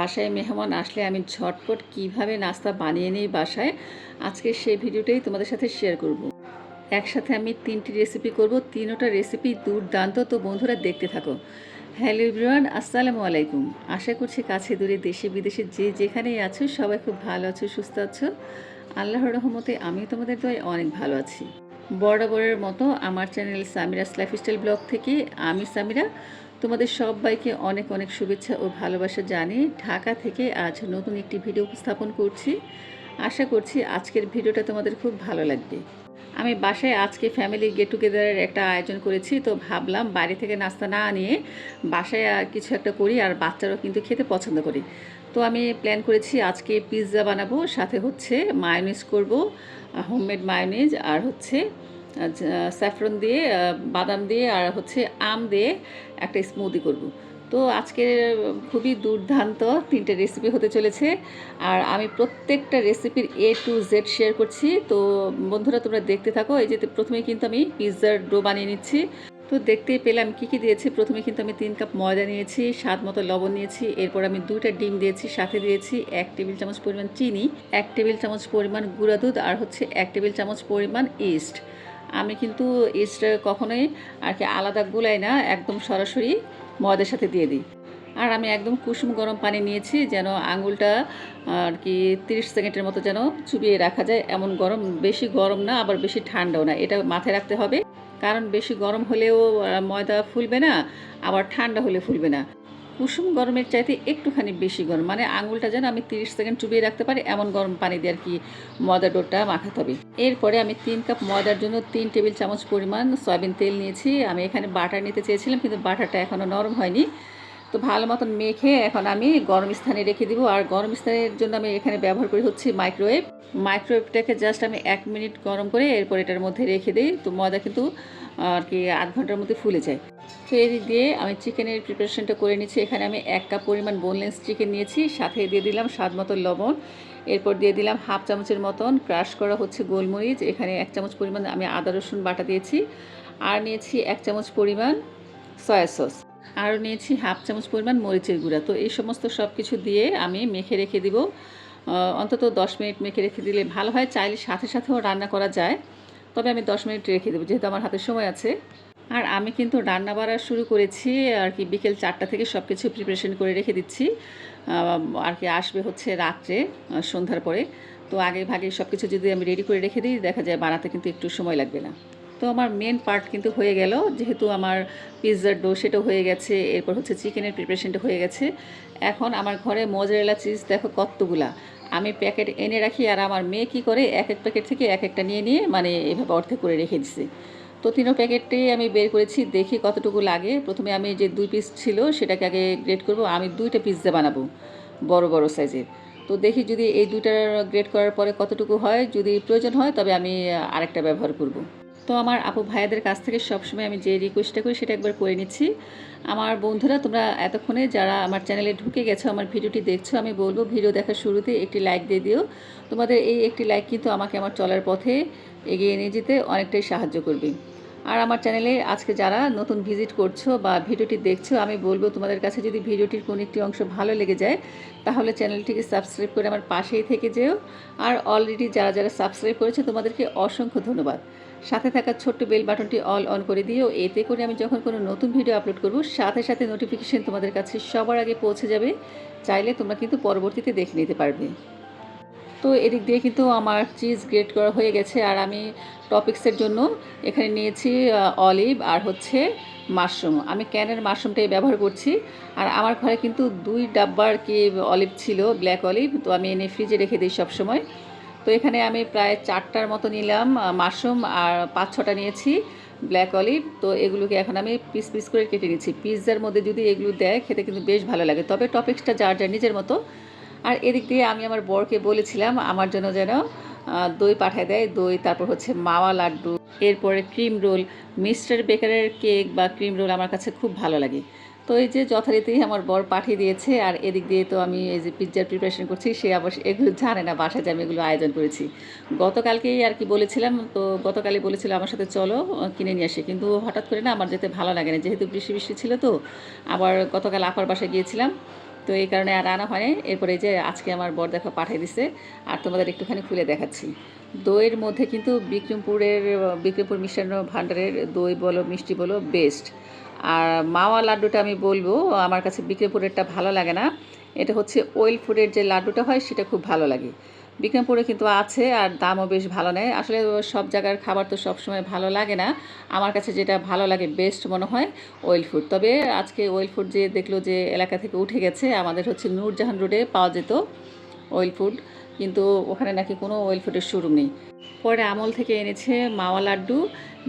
বাসায় মেহমান আসলে আমি ঝটপট কীভাবে নাস্তা বানিয়ে নিই বাসায়, আজকে সেই ভিডিওটাই তোমাদের সাথে শেয়ার করব। একসাথে আমি তিনটি রেসিপি করব, তিনোটা রেসিপি দুর্দান্ত। তো বন্ধুরা, দেখতে থাকো। হ্যালো এভরিওয়ান আসসালামু আলাইকুম। আশা করছি কাছে দূরে দেশে বিদেশে যে যেখানেই আছো, সবাই খুব ভালো আছো, সুস্থ আছো। আল্লাহর রহমতে আমি তোমাদের দয় অনেক ভালো আছি। বরাবরের মতো আমার চ্যানেল সামিরাস লাইফস্টাইল ব্লগ থেকে আমি সামিরা। তোমাদের সবাইকে অনেক অনেক শুভেচ্ছা ও ভালোবাসা জানিয়ে ঢাকা থেকে আজ নতুন একটি ভিডিও উপস্থাপন করছি। আশা করছি আজকের ভিডিওটা তোমাদের খুব ভালো লাগবে। আমি বাসায় আজকে ফ্যামিলি গেট টুগেদারের একটা আয়োজন করেছি, তো ভাবলাম বাড়ি থেকে নাস্তা না নিয়ে বাসায় কিছু একটা করি আর বাচ্চারাও কিন্তু খেতে পছন্দ করি। তো আমি প্ল্যান করেছি আজকে পিৎজা বানাবো, সাথে হচ্ছে মায়োনিজ করব হোমমেড মায়োনিজ আর হচ্ছে স্যাফরন দিয়ে বাদাম দিয়ে আর হচ্ছে আম দিয়ে একটা স্মুদি করব। তো আজকে খুবই দুর্দান্ত তিনটে রেসিপি হতে চলেছে। আর আমি প্রত্যেকটা রেসিপির এ টু জেড শেয়ার করছি। তো বন্ধুরা, তোমরা দেখতে থাকো। এই যে প্রথমে কিন্তু আমি পিৎজার ডো বানিয়ে নিচ্ছি। তো দেখতেই পেলাম কী কী দিয়েছি। প্রথমে কিন্তু আমি তিন কাপ ময়দা নিয়েছি, স্বাদ মতো লবণ নিয়েছি। এরপর আমি দুইটা ডিম দিয়েছি, সাথে দিয়েছি এক টেবিল চামচ পরিমাণ চিনি, এক টেবিল চামচ পরিমাণ গুঁড়া দুধ আর হচ্ছে এক টেবিল চামচ পরিমাণ ইস্ট আমি কিন্তু ইস্ট কখনোই আর কি আলাদা গুলাই না, একদম সরাসরি ময়দার সাথে দিয়ে দিই। আর আমি একদম কুসুম গরম পানি নিয়েছি যেন আঙুলটা আর কি তিরিশ সেকেন্ডের মতো যেন চুবিয়ে রাখা যায়। এমন গরম, বেশি গরম না, আবার বেশি ঠান্ডাও না। এটা মাথায় রাখতে হবে। কারণ বেশি গরম হলেও ময়দা ফুলবে না, আবার ঠান্ডা হলে ফুলবে না। কুসুম গরমের চাইতে একটুখানি বেশি গরম। মানে আঙুলটা যেন আমি তিরিশ সেকেন্ড চুবিয়ে রাখতে পারি, এমন গরম পানি দিয়ে আর কি ময়দা ডোটা মাখাতে হবে। এরপরে আমি তিন কাপ ময়দার জন্য তিন টেবিল চামচ পরিমাণ সয়াবিন তেল নিয়েছি। আমি এখানে বাটার নিতে চেয়েছিলাম, কিন্তু বাটারটা এখনও নরম হয়নি। তো ভালো মতন মেখে এখন আমি গরম স্থানে রেখে দিব। আর গরম স্থানের জন্য আমি এখানে ব্যবহার করি হচ্ছে মাইক্রোওয়েভ মাইক্রোওয়েভটাকে জাস্ট আমি এক মিনিট গরম করে এরপর এটার মধ্যে রেখে দিই। তো ময়দা কিন্তু আর কি আধ ঘণ্টার মধ্যে ফুলে যায়। তো দিয়ে আমি চিকেনের প্রিপারেশনটা করে নিচ্ছি। এখানে আমি এক কাপ পরিমাণ বোনলেস চিকেন নিয়েছি, সাথে দিয়ে দিলাম স্বাদ মতো লবণ। এরপর দিয়ে দিলাম হাফ চামচের মতন ক্রাশ করা হচ্ছে গোলমরিচ। এখানে এক চামচ পরিমাণ আমি আদা, রসুন বাটা দিয়েছি। আর নিয়েছি এক চামচ পরিমাণ সয়া সস আরও নিয়েছি হাফ চামচ পরিমাণ মরিচের গুঁড়া। তো এই সমস্ত সব কিছু দিয়ে আমি মেখে রেখে দিব। অন্তত দশ মিনিট মেখে রেখে দিলে ভালো হয়। চাইলে সাথে সাথেও রান্না করা যায়। তবে আমি দশ মিনিট রেখে দেবো, যেহেতু আমার হাতে সময় আছে। আর আমি কিন্তু রান্না বাড়া শুরু করেছি, আর কি বিকেল চারটা থেকে সব কিছু প্রিপারেশন করে রেখে দিচ্ছি। আর কি আসবে হচ্ছে রাত্রে সন্ধ্যার পরে। তো আগে ভাগে সব কিছু যদি আমি রেডি করে রেখে দিই, দেখা যায় বানাতে কিন্তু একটু সময় লাগবে না। তো আমার মেন পার্ট কিন্তু হয়ে গেল, যেহেতু আমার পিৎজার ডো সেটা হয়ে গেছে, এরপর হচ্ছে চিকেনের প্রিপারেশনটা হয়ে গেছে। এখন আমার ঘরে মোজারেলা চিজ দেখো কতগুলা। আমি প্যাকেট এনে রাখি আর আমার মেয়ে কী করে, এক এক প্যাকেট থেকে এক একটা নিয়ে নিয়ে মানে এভাবে অর্ধেক করে রেখে দিছে। তো তিনও প্যাকেটে আমি বের করেছি, দেখি কতটুকু লাগে। প্রথমে আমি যে দুই পিস ছিল, সেটাকে আগে গ্রেড করব। আমি দুইটা পিৎজা বানাবো, বড় বড় সাইজের তো দেখি যদি এই দুইটার গ্রেড করার পরে কতটুকু হয়, যদি প্রয়োজন হয়, তবে আমি আরেকটা ব্যবহার করব। তো আমার আপু ভাইয়াদের কাছ থেকে সবসময় আমি যে রিকোয়েস্টটা করি, সেটা একবার করে নিচ্ছি। আমার বন্ধুরা, তোমরা এতক্ষণে যারা আমার চ্যানেলে ঢুকে গেছো, আমার ভিডিওটি দেখছ, আমি বলব ভিডিও দেখার শুরুতে একটি লাইক দিয়ে দিও। তোমাদের এই একটি লাইক কিন্তু আমাকে আমার চলার পথে এগিয়ে নিয়ে যেতে অনেকটাই সাহায্য করবে। আর আমার চ্যানেলে আজকে যারা নতুন ভিজিট করছ বা ভিডিওটি দেখছ, আমি বলব তোমাদের কাছে যদি ভিডিওটির কোনো একটি অংশ ভালো লেগে যায়, তাহলে চ্যানেলটিকে সাবস্ক্রাইব করে আমার পাশেই থেকে যেও। আর অলরেডি যারা যারা সাবস্ক্রাইব করেছে, তোমাদেরকে অসংখ্য ধন্যবাদ। সাথে থাকা ছোট্ট বেল বাটনটি অল অন করে দিও। এতে করে আমি যখন কোনো নতুন ভিডিও আপলোড করব, সাথে সাথে নোটিফিকেশান তোমাদের কাছে সবার আগে পৌঁছে যাবে। চাইলে তোমরা কিন্তু পরবর্তীতে দেখে নিতে পারবে। তো এদিক দিয়ে কিন্তু আমার চিজ গ্রেট করা হয়ে গেছে। আর আমি টপিক্সের জন্য এখানে নিয়েছি অলিভ আর হচ্ছে মাশরুম আমি ক্যানের মাশরুমটাই ব্যবহার করছি। আর আমার ঘরে কিন্তু দুই ডাব্বার কি অলিভ ছিল ব্ল্যাক অলিভ তো আমি এনে ফ্রিজে রেখে দিই সবসময়। তো এখানে আমি প্রায় চারটার মতো নিলাম মাশরুম আর পাঁচ ছটা নিয়েছি ব্ল্যাক অলিভ তো এগুলোকে এখন আমি পিস পিস করে কেটে নিচ্ছি। পিৎজার মধ্যে যদি এগুলো দেয়, খেতে কিন্তু বেশ ভালো লাগে। তবে টপিক্সটা যার যার নিজের মতো আর এদিক দিয়ে আমি আমার বরকে বলেছিলাম, আমার জন্য যেন দই পাঠায় দেয়। দই, তারপর হচ্ছে মাওয়া লাড্ডু, এরপরে ক্রিম রোল। মিস্টার বেকারের কেক বা ক্রিম রোল আমার কাছে খুব ভালো লাগে। তো এই যে যথারীতি আমার বর পাঠিয়ে দিয়েছে, আর এদিক দিয়ে তো আমি এই যে পিৎজার প্রিপারেশন করছি, সে আবার এগুলো জানে না বাসায় যে আমি এগুলো আয়োজন করেছি। গতকালকেই আর কি বলেছিলাম, তো গতকালই বলেছিল আমার সাথে, চলো কিনে নিয়ে আসি। কিন্তু হঠাৎ করে না আমার যেতে ভালো লাগে না। যেহেতু বৃষ্টি বৃষ্টি ছিল তো, আবার গতকাল আপার বাসায় গিয়েছিলাম। তো এই কারণে আর আনা হয়নি। এরপরে যে আজকে আমার বর দেখা পাঠিয়ে দিছে, আর তোমাদের একটুখানি খুলে দেখাচ্ছি। দইয়ের মধ্যে কিন্তু বিক্রমপুরের, বিক্রমপুর মিষ্টান্ন ভাণ্ডারের দই বলো, মিষ্টি বলো বেস্ট আর মাওয়া লাড্ডুটা আমি বলব, আমার কাছে বিক্রমপুরেরটা ভালো লাগে না। এটা হচ্ছে ওয়েল ফুডের যে লাড্ডুটা হয়, সেটা খুব ভালো লাগে। বিক্রমপুরে কিন্তু আছে আর দামও বেশ ভালো নেয়। আসলে সব জায়গার খাবার তো সবসময় ভালো লাগে না। আমার কাছে যেটা ভালো লাগে বেস্ট মনে হয় ওয়েল ফুড তবে আজকে ওয়েল ফুড যে দেখল যে এলাকা থেকে উঠে গেছে, আমাদের হচ্ছে নূরজাহান রোডে পাওয়া যেত ওয়েল ফুড কিন্তু ওখানে নাকি কোনো ওয়েল ফুডের শোরুম নেই। পরে আমল থেকে এনেছে মাওয়া লাড্ডু,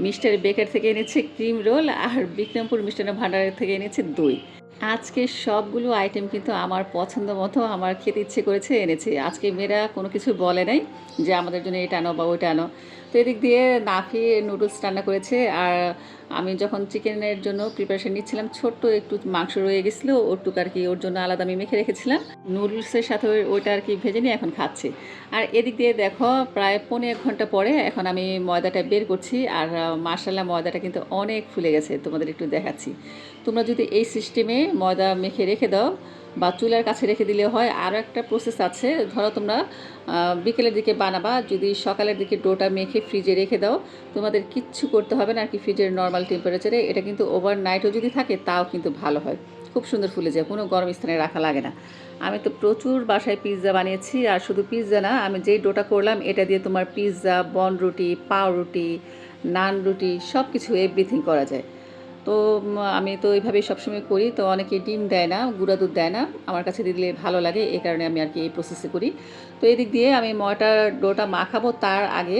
মিস্টার বেকার থেকে এনেছে ক্রিম রোল, আর বিক্রমপুর মিষ্টান্ন ভাণ্ডারের থেকে এনেছে দই। আজকে সবগুলো আইটেম কিন্তু আমার পছন্দ মতো আমার খেতে ইচ্ছে করেছে এনেছে। আজকে মেয়েরা কোনো কিছু বলে নাই যে আমাদের জন্য এটা আনো বা ওইটা আনো। তো এদিক দিয়ে নাফি নুডলস রান্না করেছে আর আমি যখন চিকেনের জন্য প্রিপারেশন নিচ্ছিলাম, ছোট্ট একটু মাংস রয়ে গেছিল, ওটুক আর কি, ওর জন্য আলাদা আমি মেখে রেখেছিলাম। নুডলসের সাথে ওইটা আর কি ভেজে নিয়ে এখন খাচ্ছে। আর এদিক দিয়ে দেখো, প্রায় পনেরো এক ঘণ্টা পরে এখন আমি ময়দাটা বের করছি আর মার্শাল্লাহ ময়দাটা কিন্তু অনেক ফুলে গেছে, তোমাদের একটু দেখাচ্ছি। তোমরা যদি এই সিস্টেমে ময়দা মেখে রেখে দাও বা চুলার কাছে রেখে দিলে হয়, আরও একটা প্রসেস আছে। ধরো তোমরা বিকেলের দিকে বানাবা, যদি সকালের দিকে ডোটা মেখে ফ্রিজে রেখে দাও, তোমাদের কিচ্ছু করতে হবে না আর কি ফ্রিজের নর্মাল টেম্পারেচারে এটা কিন্তু ওভার নাইটও যদি থাকে, তাও কিন্তু ভালো হয়। খুব সুন্দর ফুলে যায়, কোনো গরম স্থানে রাখা লাগে না। আমি তো প্রচুর বাসায় পিৎজা বানিয়েছি, আর শুধু পিৎজা না, আমি যেই ডোটা করলাম, এটা দিয়ে তোমার পিৎজা বন রুটি পাও রুটি নান রুটি সব কিছু এভরিথিং করা যায়। তো আমি তো এইভাবেই সবসময় করি। তো অনেকে ডিম দেয় না, গুঁড়া দুধ দেয় না। আমার কাছে দিলে ভালো লাগে, এই কারণে আমি আর কি এই প্রসেসে করি। তো এদিক দিয়ে আমি ময়টার ডোটা মাখাবো তার আগে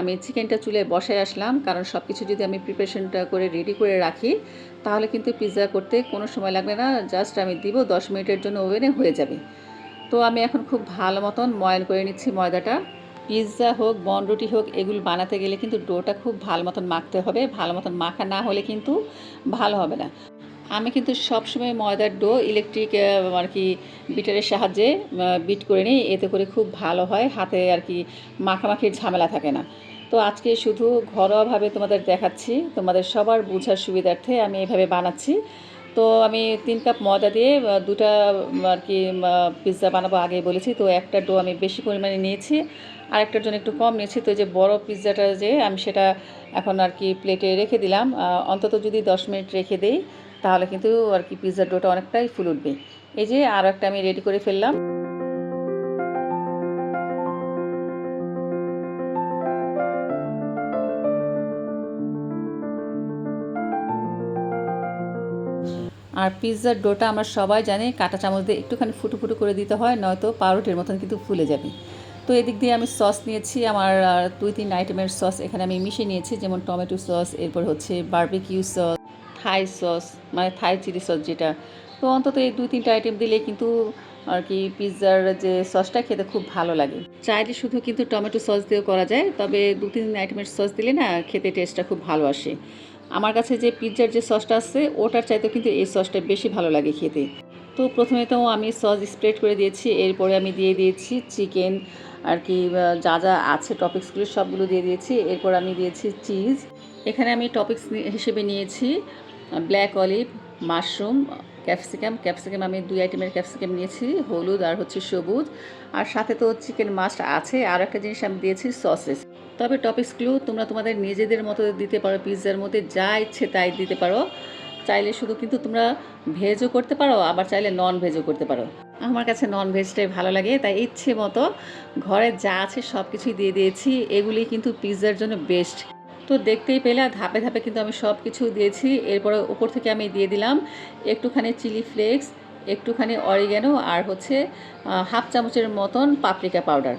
আমি চিকেনটা চুলে বসায় আসলাম। কারণ সব কিছু যদি আমি প্রিপারেশনটা করে রেডি করে রাখি, তাহলে কিন্তু পিৎজা করতে কোনো সময় লাগবে না। জাস্ট আমি দিব, দশ মিনিটের জন্য ওভেনে হয়ে যাবে। তো আমি এখন খুব ভালো মতন ময়ন করে নিচ্ছি ময়দাটা। পিৎজা হোক বন রুটি হোক, এগুলো বানাতে গেলে কিন্তু ডোটা খুব ভালো মতন মাখতে হবে। ভালো মতন মাখা না হলে কিন্তু ভালো হবে না। আমি কিন্তু সবসময় ময়দার ডো ইলেকট্রিক আর কি বিটারের সাহায্যে বিট করে নিই। এতে করে খুব ভালো হয়, হাতে আর কি মাখামাখির ঝামেলা থাকে না। তো আজকে শুধু ঘরোয়াভাবে তোমাদের দেখাচ্ছি। তোমাদের সবার বোঝার সুবিধার্থে আমি এভাবে বানাচ্ছি। তো আমি তিন কাপ ময়দা দিয়ে দুটা আর কি পিৎজা বানাবো আগে বলেছি। তো একটা ডো আমি বেশি পরিমাণে নিয়েছি আর একটার জন্য একটু কম নিয়েছি। তো যে বড় পিৎজাটা যে আমি সেটা এখন আর কি প্লেটে রেখে দিলাম। অন্তত যদি দশ মিনিট রেখে দেই, তাহলে কিন্তু আর কি পিৎজার ডোটা অনেকটাই ফুল উঠবে। এই যে আরও একটা আমি রেডি করে ফেললাম। আর পিৎজার ডোটা আমরা সবাই জানি, কাঁটা চামচ দিয়ে একটুখানি ফুটো ফুটো করে দিতে হয়, নয়তো পাউরুটির মতন কিন্তু ফুলে যাবে। তো এদিক দিয়ে আমি সস নিয়েছি, আমার দুই তিন আইটেমের সস এখানে আমি মিশিয়ে নিয়েছি, যেমন টমেটো সস, এরপর হচ্ছে বারবিকিউ সস, থাই সস মানে থাই চিলি সস যেটা। তো অন্তত এই দুই তিনটা আইটেম দিলে কিন্তু আর কি পিৎজার যে সসটা খেতে খুব ভালো লাগে। চাইলে শুধু কিন্তু টমেটো সস দিয়েও করা যায়, তবে দু তিন আইটেমের সস দিলে না খেতে টেস্টটা খুব ভালো আসে। আমার কাছে যে পিৎজার যে সসটা আছে, ওটার চাইতেও কিন্তু এই সসটা বেশি ভালো লাগে খেতে। তো প্রথমে তো আমি সস স্প্রেড করে দিয়েছি, এরপরে আমি দিয়ে দিয়েছি চিকেন, আর কি যা যা আছে টপিক্সগুলো সবগুলো দিয়ে দিয়েছি। এরপর আমি দিয়েছি চিজ। এখানে আমি টপিক্স হিসেবে নিয়েছি black olive, mushroom, capsicum. Capsicum আমি দুই আইটেমের ক্যাপসিকাম নিয়েছি, হলুদ আর হচ্ছে সবুজ। আর সাথে তো চিকেন মাস্ট আছে। আর একটা জিনিস আমি দিয়েছি সসেস। তবে টপিক্সগুলো তোমরা তোমাদের নিজেদের মতো দিতে পারো, পিৎজার মধ্যে যা ইচ্ছে তাই দিতে পারো। চাইলে শুধু কিন্তু তোমরা ভেজও করতে পারো, আবার চাইলে নন ভেজও করতে পারো। আমার কাছে নন ভেজটাই ভালো লাগে, তাই ইচ্ছে মতো ঘরে যা আছে সব কিছুই দিয়ে দিয়েছি, এগুলি কিন্তু পিৎজার জন্য বেস্ট তো দেখতেই পেলে ধাপে ধাপে কিন্তু আমি সব কিছু দিয়েছি, এরপরে উপর থেকে আমি দিয়ে দিলাম একটুখানি চিলি ফ্লেক্স, একটুখানি অরিগ্যানো, আর হচ্ছে হাফ চামচের মতন পাপরিকা পাউডার।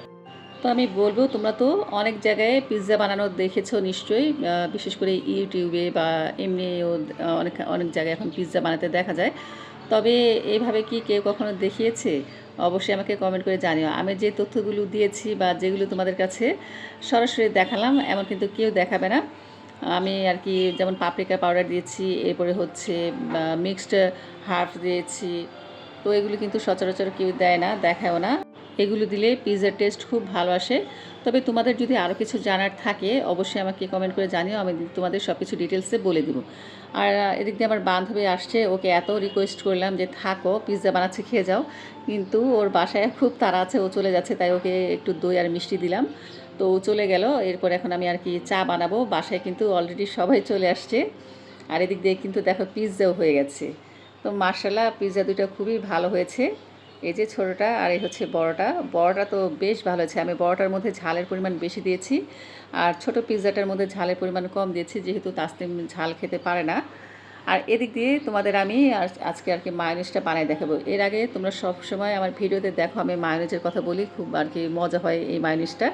তো আমি বলব, তোমরা তো অনেক জায়গায় পিৎজা বানানো দেখেছ নিশ্চয়ই। বিশেষ করে ইউটিউবে বা এমনিও অনেক অনেক জায়গায় এখন পিৎজা বানাতে দেখা যায়। তবে এইভাবে কি কেউ কখনো দেখিয়েছে? অবশ্যই আমাকে কমেন্ট করে জানিও। আমি যে তথ্যগুলো দিয়েছি বা যেগুলো তোমাদের কাছে সরাসরি দেখালাম, এমন কিন্তু কেউ দেখাবে না। আমি আর কি যেমন পাপরিকা পাউডার দিয়েছি, এরপরে হচ্ছে মিক্সড হার্ফ দিয়েছি। তো এগুলো কিন্তু সচরাচর কেউ দেয় না, দেখায়ও না। এগুলো দিলে পিৎজার টেস্ট খুব ভালো আসে। তবে তোমাদের যদি আরও কিছু জানার থাকে, অবশ্যই আমাকে কমেন্ট করে জানিও, আমি তোমাদের সব কিছু ডিটেলসে বলে দিব। আর, এদিক দিয়ে আমার বান্ধবী আসছে, ওকে এত রিকোয়েস্ট করলাম যে, থাকো, পিৎজা বানাচ্ছে, খেয়ে যাও। কিন্তু ওর বাসায় খুব তাড়া আছে, ও চলে যাচ্ছে, তাই ওকে একটু দই আর মিষ্টি দিলাম। তো ও চলে গেল, এরপর এখন আমি আর কি চা বানাবো। বাসায় কিন্তু অলরেডি সবাই চলে আসছে। আর এদিক দিয়ে কিন্তু দেখো পিৎজাও হয়ে গেছে। তো মার্শাল্লাহ পিৎজা দুটো খুবই ভালো হয়েছে। এই যে ছোটোটা আর এই হচ্ছে বড়টা। বড়টা তো বেশ ভালো আছে। আমি বড়টার মধ্যে ঝালের পরিমাণ বেশি দিয়েছি। আর ছোট পিৎজাটার মধ্যে ঝালের পরিমাণ কম দিয়েছি, যেহেতু তাসলিম ঝাল খেতে পারে না। আর এদিক দিয়ে তোমাদের আমি আজ- আজকে আর কি মায়োনিজটা বানাই দেখাবো। এর আগে তোমরা সব সময় আমার ভিডিওতে দেখো, আমি মায়োনিজের কথা বলি, খুব আর কি মজা হয় এই মায়োনিজটা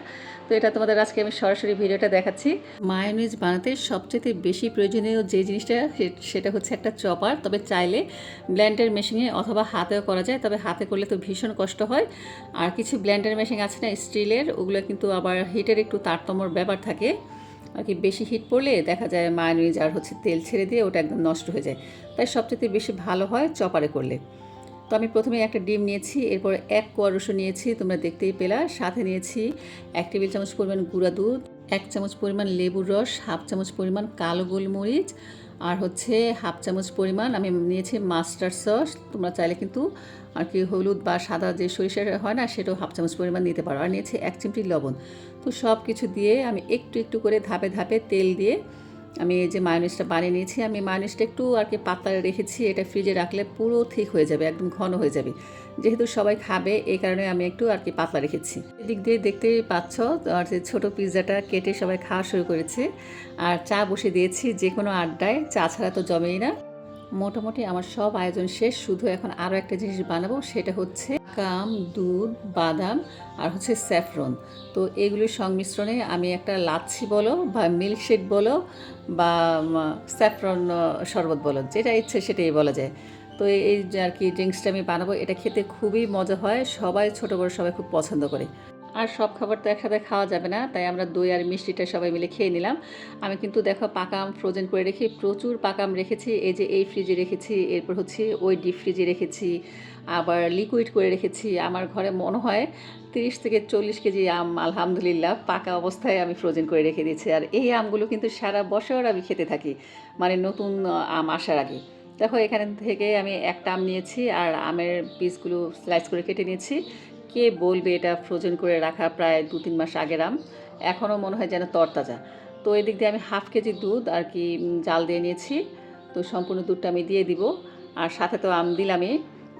তো এটা তোমাদের আজকে আমি সরাসরি ভিডিওটা দেখাচ্ছি। মায়োনিজ বানাতে সবচেয়ে বেশি প্রয়োজনীয় যে জিনিসটা সেটা হচ্ছে একটা চপার। তবে চাইলে ব্ল্যান্ডার মেশিনে অথবা হাতেও করা যায়, তবে হাতে করলে তো ভীষণ কষ্ট হয়। আর কিছু ব্ল্যান্ডার মেশিন আছে না স্টিলের ওগুলো কিন্তু আবার হিটের একটু তারতম্যর ব্যাপার থাকে। আর কি বেশি হিট পড়লে দেখা যায় মায়োনিজ আর হচ্ছে তেল ছেড়ে দিয়ে ওটা একদম নষ্ট হয়ে যায়। তাই সবচেয়ে বেশি ভালো হয় চপারে করলে। তো আমি প্রথমে একটা ডিম নিয়েছি, এরপর এক কোয়া রসুন নিয়েছি, তোমরা দেখতেই পেলা। সাথে নিয়েছি এক টেবিল চামচ পরিমাণ গুঁড়া দুধ, এক চামচ পরিমাণ লেবুর রস, হাফ চামচ পরিমাণ কালো গোলমরিচ আর হচ্ছে হাফ চামচ পরিমাণ আমি নিয়েছি মাস্টার্ড সস। তোমরা চাইলে কিন্তু আর কি হলুদ বা সাদা যে সরিষা হয় না, সেটাও হাফ চামচ পরিমাণ নিতে পারো। আর নিয়েছি এক চিমটি লবণ। তো সব কিছু দিয়ে আমি একটু একটু করে ধাপে ধাপে তেল দিয়ে আমি এই যে মায়োনিজটা বানিয়ে নিয়েছি, আমি মায়োনিজটা একটু আর কি পাতলা রেখেছি, এটা ফ্রিজে রাখলে পুরো ঠিক হয়ে যাবে, একদম ঘন হয়ে যাবে। যেহেতু সবাই খাবে, এই কারণে আমি একটু আর কি পাতলা রেখেছি। এদিক দিয়ে দেখতেই পাচ্ছ, আর যে ছোটো পিৎজাটা কেটে সবাই খাওয়া শুরু করেছে। আর চা বসে দিয়েছি যে কোনো আড্ডায়, চা ছাড়া তো জমেই না। মোটামুটি আমার সব আয়োজন শেষ, শুধু এখন আরও একটা জিনিস বানাবো, সেটা হচ্ছে কাম, দুধ, বাদাম আর হচ্ছে স্যাফরন। তো এগুলির সংমিশ্রণে আমি একটা লাচ্ছি বলো বা মিল্কশেক বলো বা স্যাফরন শরবত বলো, যেটা ইচ্ছে সেটাই বলা যায়। তো এই আর কি ড্রিঙ্কসটা আমি বানাবো, এটা খেতে খুবই মজা হয়, সবাই, ছোটো বড়ো সবাই খুব পছন্দ করে। আর সব খাবার তো একসাথে খাওয়া যাবে না, তাই আমরা দই আর মিষ্টিটা সবাই মিলে খেয়ে নিলাম। আমি কিন্তু দেখো পাকাম ফ্রোজেন করে রেখে প্রচুর পাকাম রেখেছি, এই যে এই ফ্রিজে রেখেছি, এরপর হচ্ছে ওই ডিপ ফ্রিজে রেখেছি, আবার লিকুইড করে রেখেছি। আমার ঘরে মনে হয় তিরিশ থেকে চল্লিশ কেজি আম, আলহামদুলিল্লাহ, পাকা অবস্থায় আমি ফ্রোজেন করে রেখে দিয়েছি। আর এই আমগুলো কিন্তু সারা বছর আমি খেতে থাকি মানে নতুন আম আসার আগে। দেখো এখান থেকে আমি একটা আম নিয়েছি, আর আমের পিসগুলো স্লাইস করে কেটে নিয়েছি। কে বলবে এটা ফ্রোজেন করে রাখা প্রায় দু তিন মাস আগের আম এখনও মনে হয় যেন তরতাজা। তো এদিক দিয়ে আমি হাফ কেজি দুধ আর কি জাল দিয়ে নিয়েছি। তো সম্পূর্ণ দুধটা আমি দিয়ে দিব। আর সাথে তো আম দিলামই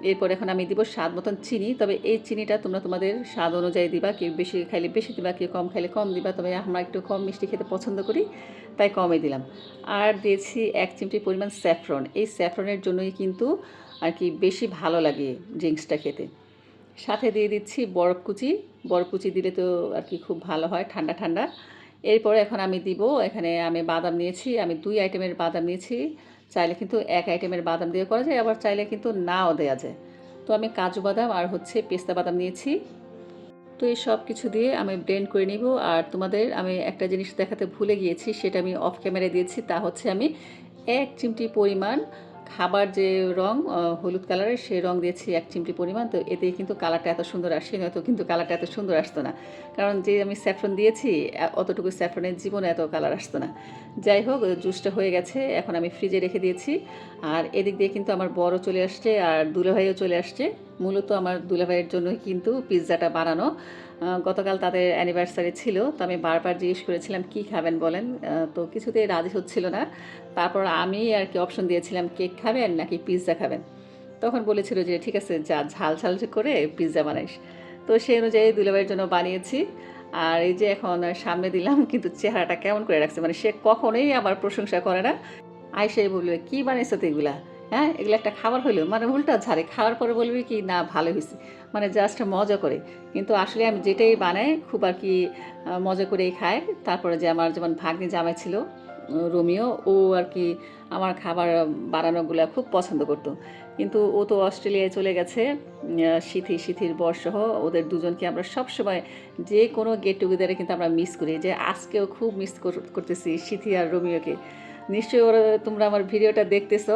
এরপর এখন আমি দিব স্বাদ মতন চিনি। তবে এই চিনিটা তোমরা তোমাদের স্বাদ অনুযায়ী দিবা। কেউ বেশি খাইলে বেশি দিবা, কেউ কম খাইলে কম দিবা। তবে আমরা একটু কম মিষ্টি খেতে পছন্দ করি, তাই কমই দিলাম। আর দিয়েছি এক চিমটি পরিমাণ স্যাফরন। এই স্যাফরনের জন্যই কিন্তু আর কি বেশি ভালো লাগে ড্রিঙ্কসটা খেতে। সাথে দিয়ে দিচ্ছি বরফ কুচি। বরফ কুচি দিলে তো আর কি খুব ভালো হয়, ঠান্ডা ঠান্ডা। এরপরে এখন আমি দিব, এখানে আমি বাদাম নিয়েছি, আমি দুই আইটেমের বাদাম নিয়েছি। চাইলে কিন্তু এক আইটেমের বাদাম দিয়ে করা যায়, আবার চাইলে কিন্তু নাও দেওয়া যায়। তো আমি কাজু বাদাম আর হচ্ছে পেস্তা বাদাম নিয়েছি। তো এই সব কিছু দিয়ে আমি ব্লেন্ড করে নিব। আর তোমাদের আমি একটা জিনিস দেখাতে ভুলে গিয়েছি, সেটা আমি অফ ক্যামেরায় দিয়েছি, তা হচ্ছে আমি এক চিমটি পরিমাণ খাবার যে রং হলুদ কালারের সেই রং দিয়েছি এক চিমটি পরিমাণ। তো এতেই কিন্তু কালারটা এত সুন্দর আসে নয়তো কিন্তু কালারটা এত সুন্দর আসতো না। কারণ যে আমি স্যাফ্রন দিয়েছি অতটুকু স্যাফ্রনের জীবনে এত কালার আসতো না। যাই হোক, জুসটা হয়ে গেছে, এখন আমি ফ্রিজে রেখে দিয়েছি। আর এদিক দিয়ে কিন্তু আমার বড় চলে আসছে, আর দুলে ভাইও চলে আসছে। মূলত আমার দুলাভাইয়ের জন্যই কিন্তু পিৎজাটা বানানো। গতকাল তাদের অ্যানিভার্সারি ছিল, তো আমি বারবার জিজ্ঞেস করেছিলাম, কি খাবেন বলেন? তো কিছুতেই রাজি হচ্ছিল না। তারপর আমি আর কি অপশন দিয়েছিলাম, কেক খাবেন নাকি পিৎজা খাবেন? তখন বলেছিল যে, ঠিক আছে, যা ঝাল ঝাল করে পিৎজা বানাইস। তো সেই অনুযায়ী দুলাভাইয়ের জন্য বানিয়েছি। আর এই যে এখন সামনে দিলাম, কিন্তু চেহারাটা কেমন করে রাখছে? মানে সে কখনোই আমার প্রশংসা করে না। আইসাই বলবে কি বানিয়েছো তো এগুলা? হ্যাঁ এগুলো একটা খাবার হইল মানে উল্টা ঝাড়ে। খাওয়ার পরে বলবি কি, না, ভালো হয়েছে মানে জাস্ট মজা করে। কিন্তু আসলে আমি যেটাই বানাই, খুব আর কি মজা করেই খাই। তারপরে যে আমার যেমন ভাগ্নি জামাই ছিল রোমিও, ও আর কি আমার খাবার বানানোগুলো খুব পছন্দ করতো। কিন্তু ও তো অস্ট্রেলিয়ায় চলে গেছে সিথি, সিথির বর্ষহ ওদের দুজনকে আমরা সব সময় যে কোনো গেট টুগেদারে কিন্তু আমরা মিস করি। যে আজকেও খুব মিস করতেছি সিথি আর রোমিওকে। নিশ্চয়ই ওরা তোমরা আমার ভিডিওটা দেখতেছো।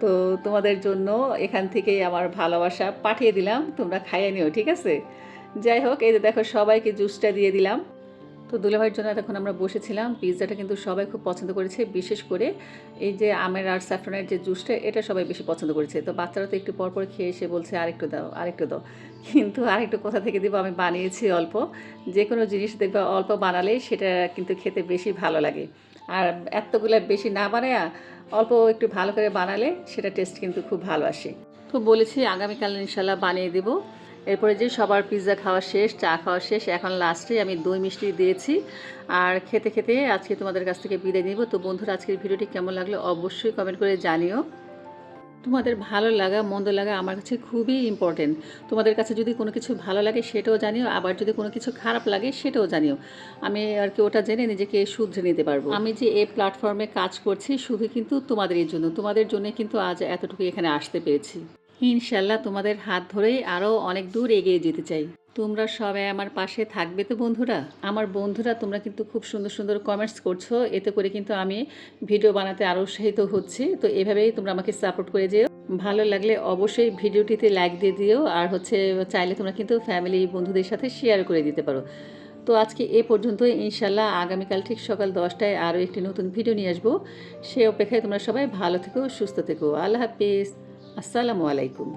তো তোমাদের জন্য এখান থেকেই আমার ভালোবাসা পাঠিয়ে দিলাম। তোমরা খাইয়ে নিও, ঠিক আছে? যাই হোক, এই যে দেখো, সবাইকে জুসটা দিয়ে দিলাম। তো দুলাভাইয়ের জন্য এতক্ষণ আমরা বসেছিলাম। পিৎজাটা কিন্তু সবাই খুব পছন্দ করেছে, বিশেষ করে এই যে আমের আর স্যাফরনের যে জুসটা, এটা সবাই বেশি পছন্দ করেছে। তো বাচ্চারা তো একটু পর পর খেয়ে এসে বলছে, আরেকটু দাও আরেকটু দাও। কিন্তু আরেকটু কোথা থেকে দিব, আমি বানিয়েছি অল্প। যে কোনো জিনিস দেখবে অল্প বানালেই সেটা কিন্তু খেতে বেশি ভালো লাগে। আর এতগুলো বেশি না বানায় অল্প একটু ভালো করে বানালে সেটা টেস্ট কিন্তু খুব ভালো আসে। তো বলেছি আগামীকাল ইনশাল্লাহ বানিয়ে দেব। এরপরে যে সবার পিৎজা খাওয়া শেষ, চা খাওয়া শেষ, এখন লাস্টে আমি দই মিষ্টি দিয়েছি। আর খেতে খেতে আজকে তোমাদের কাছ থেকে বিদায় নিব। তো বন্ধুরা, আজকের ভিডিওটি কেমন লাগল অবশ্যই কমেন্ট করে জানিও। তোমাদের ভালো লাগা, মন্দ লাগা আমার কাছে খুবই ইম্পর্টেন্ট তোমাদের কাছে যদি কোনো কিছু ভালো লাগে সেটাও জানিও, আবার যদি কোনো কিছু খারাপ লাগে সেটাও জানিও। আমি আর কি ওটা জেনে নিজেকে শুধরে নিতে পারব। আমি যে এই প্ল্যাটফর্মে কাজ করছি শুধু কিন্তু তোমাদের জন্য তোমাদের জন্য কিন্তু আজ এতটুকু এখানে আসতে পেরেছি। ইনশাল্লাহ তোমাদের হাত ধরেই আরও অনেক দূর এগিয়ে যেতে চাই। তোমরা সবাই আমার পাশে থাকবে তো বন্ধুরা? আমার বন্ধুরা, তোমরা কিন্তু খুব সুন্দর সুন্দর কমেন্টস করছ। এতে করে কিন্তু আমি ভিডিও বানাতে আরও উৎসাহিত হচ্ছি। তো এভাবেই তোমরা আমাকে সাপোর্ট করে যেও। ভালো লাগলে অবশ্যই ভিডিওটিতে লাইক দিয়ে দিও। আর হচ্ছে, চাইলে তোমরা কিন্তু ফ্যামিলি বন্ধুদের সাথে শেয়ার করে দিতে পারো। তো আজকে এ পর্যন্ত ইনশাল্লাহ আগামীকাল ঠিক সকাল দশটায় আরও একটি নতুন ভিডিও নিয়ে আসব। সে অপেক্ষায় তোমরা সবাই ভালো থেকো, সুস্থ থেকো। আল্লাহ হাফিজ। আসসালামু আলাইকুম।